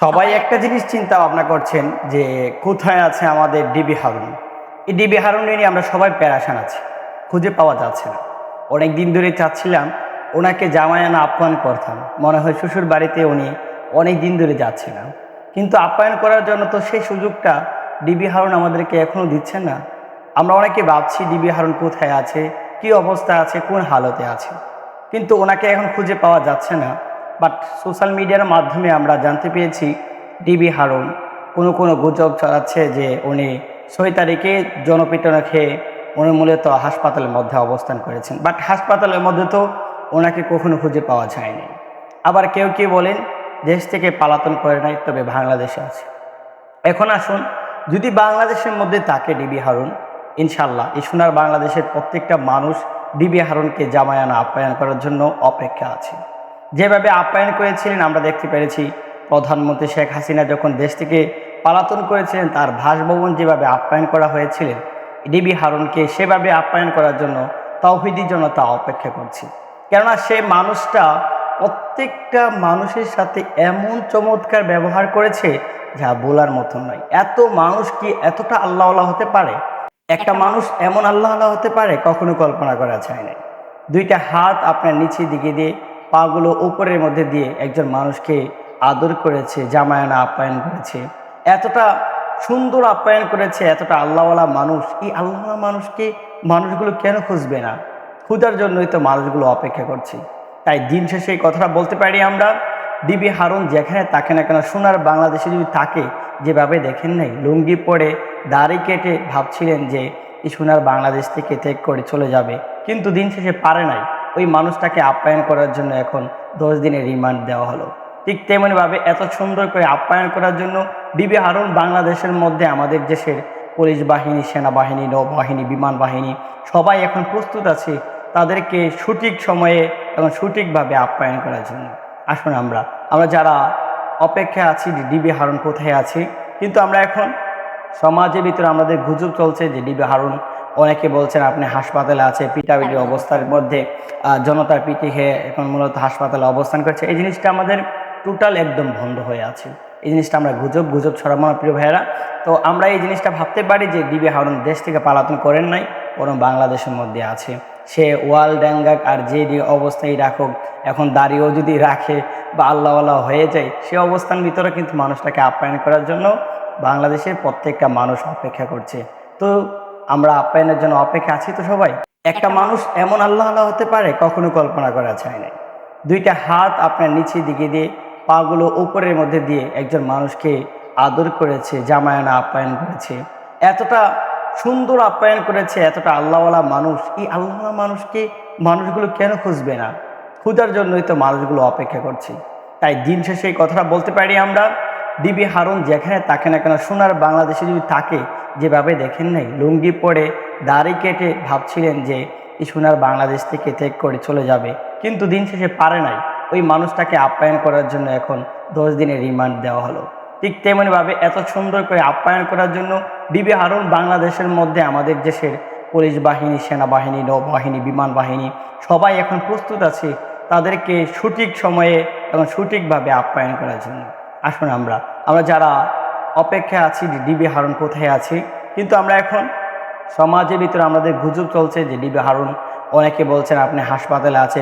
সবাই একটা জিনিস চিন্তা ভাবনা করছেন যে কোথায় আছে আমাদের ডিবি হারুন? এই ডিবি হারুন নিয়ে আমরা সবাই প্যারাশান আছি, খুঁজে পাওয়া যাচ্ছে না। অনেক দিন ধরে চাচ্ছিলাম ওনাকে জামায়ানা আপ্যায়ন করতাম, মনে হয় শ্বশুর বাড়িতে উনি অনেক দিন ধরে যাচ্ছে না কিন্তু আপ্যায়ন করার জন্য তো সেই সুযোগটা ডিবি হারুন আমাদেরকে এখনও দিচ্ছেন না। আমরা অনেকে ভাবছি ডিবি হারুন কোথায় আছে, কি অবস্থা আছে, কোন হালতে আছে। কিন্তু ওনাকে এখন খুঁজে পাওয়া যাচ্ছে না। বাট সোশ্যাল মিডিয়ার মাধ্যমে আমরা জানতে পেরেছি ডিবি হারুন কোনো কোনো গুজব ছড়াচ্ছে যে উনি ছয় তারিখে জনপিটনা খেয়ে উনি মূলত হাসপাতালের মধ্যে অবস্থান করেছেন। বাট হাসপাতালের মধ্যে তো ওনাকে কখনো খুঁজে পাওয়া যায়নি। আবার কেউ কেউ বলেন, দেশ থেকে পালাতন করে নাই তবে বাংলাদেশে আছে। এখন আসুন, যদি বাংলাদেশের মধ্যে থাকে ডিবি হারুন ইনশাল্লাহ এই সোনার বাংলাদেশের প্রত্যেকটা মানুষ ডিবি হারুনকে জামায়ানা আপ্যায়ন করার জন্য অপেক্ষা আছে। যেভাবে আপ্যায়ন করেছিলেন আমরা দেখতে পেরেছি। প্রধানমন্ত্রী শেখ হাসিনা যখন দেশ থেকে পালাতন করেছিলেন তার ভাসভবন যেভাবে আপ্যায়ন করা হয়েছিলেন ডিবি হারুনকে সেভাবে আপ্যায়ন করার জন্য তৌহিদি জনতা অপেক্ষা করছি। কেননা সে মানুষটা প্রত্যেকটা মানুষের সাথে এমন চমৎকার ব্যবহার করেছে যা বলার মতন নয়। এত মানুষ কি এতটা আল্লাহ আল্লাহ হতে পারে? একটা মানুষ এমন আল্লাহ আল্লাহ হতে পারে কখনো কল্পনা করা যায় না দুইটা হাত আপনার নিচের দিকে দিয়ে পাগুলো উপরের মধ্যে দিয়ে একজন মানুষকে আদর করেছে, জামায়ানা আপ্যায়ন করেছে। এতটা সুন্দর আপ্যায়ন করেছে, এতটা আল্লাহওয়ালা মানুষ, এই আল্লাহওয়ালা মানুষকে মানুষগুলো কেন খুঁজবে না? খুঁজার জন্যই তো মানুষগুলো অপেক্ষা করছে। তাই দিন শেষে এই কথাটা বলতে পারি আমরা, ডিবি হারুন যেখানে থাকে না কেন সোনার বাংলাদেশে যদি থাকে, যেভাবে দেখেন নাই, লুঙ্গি পরে দাড়ি কেটে ভাবছিলেন যে এই সোনার বাংলাদেশ থেকে ত্যাগ করে চলে যাবে। কিন্তু দিন শেষে পারে নাই। ওই মানুষটাকে আপ্যায়ন করার জন্য এখন দশ দিনের রিমান্ড দেওয়া হলো। ঠিক তেমনিভাবে এত সুন্দর করে আপ্যায়ন করার জন্য ডিবি হারুন বাংলাদেশের মধ্যে আমাদের দেশের পুলিশ বাহিনী, সেনাবাহিনী, নৌবাহিনী, বিমান বাহিনী সবাই এখন প্রস্তুত আছে তাদেরকে সঠিক সময়ে এবং সঠিকভাবে আপ্যায়ন করার জন্য। আসুন আমরা আমরা যারা অপেক্ষায় আছি যে ডিবি হারুন কোথায় আছে, কিন্তু আমরা এখন সমাজের ভিতরে আমাদের গুজব চলছে যে ডিবি হারুন অনেকে বলছেন আপনি হাসপাতালে আছে পিটাপিটি অবস্থার মধ্যে জনতার পিটি খেয়ে এখন মূলত হাসপাতালে অবস্থান করছে। এই জিনিসটা আমাদের টোটাল একদম বন্ধ হয়ে আছে। এই জিনিসটা আমরা গুজব গুজব ছড়াবো না প্রিয় ভাইয়েরা। তো আমরা এই জিনিসটা ভাবতে পারি যে ডিবি হারুন দেশ থেকে পালাতন করেন নাই বরং বাংলাদেশের মধ্যে আছে। সে ওয়াল ড্যাঙ্গাক আর যে অবস্থায় রাখুক এখন দাঁড়িয়েও যদি রাখে বা আল্লাহ আল্লাহ হয়ে যায় সে অবস্থান ভিতরে কিন্তু মানুষটাকে আপ্যায়ন করার জন্য বাংলাদেশের প্রত্যেকটা মানুষ অপেক্ষা করছে। তো আমরা আপ্যায়নের জন্য অপেক্ষা আছি তো সবাই? একটা মানুষ এমন আল্লাহ আল্লাহ হতে পারে কখনো কল্পনা করা যায় না দুইটা হাত আপনার নিচে দিকে দিয়ে পাগুলো উপরের মধ্যে দিয়ে একজন মানুষকে আদর করেছে জামায়ানা আপ্যায়ন করেছে। এতটা সুন্দর আপ্যায়ন করেছে এতটা আল্লাহওয়ালা মানুষ এই আল্লাহওয়ালা মানুষকে মানুষগুলো কেন খুঁজবে না? খুঁজার জন্যই তো মানুষগুলো অপেক্ষা করছে। তাই দিন শেষে এই কথাটা বলতে পারি আমরা ডিবি হারুন যেখানে থাকে না কেন সোনার বাংলাদেশে যদি থাকে যেভাবে দেখেন নাই, লুঙ্গি পরে দাড়ি কেটে ভাবছিলেন যে এই সোনার বাংলাদেশ থেকে ত্যাগ করে চলে যাবে। কিন্তু দিন শেষে পারে নাই। ওই মানুষটাকে আপ্যায়ন করার জন্য এখন দশ দিনের রিমান্ড দেওয়া হলো। ঠিক তেমনিভাবে এত সুন্দর করে আপ্যায়ন করার জন্য ডিবি হারুন বাংলাদেশের মধ্যে আমাদের দেশের পুলিশ বাহিনী, সেনাবাহিনী, নৌবাহিনী, বিমান বাহিনী সবাই এখন প্রস্তুত আছে তাদেরকে সঠিক সময়ে এবং সঠিকভাবে আপ্যায়ন করার জন্য। আসুন আমরা আমরা যারা অপেক্ষা আছি যে ডিবি হারুন কোথায় আছে। কিন্তু আমরা এখন সমাজের ভিতরে আমাদের গুজব চলছে যে ডিবি হারুন, অনেকে বলছেন আপনি হাসপাতালে আছে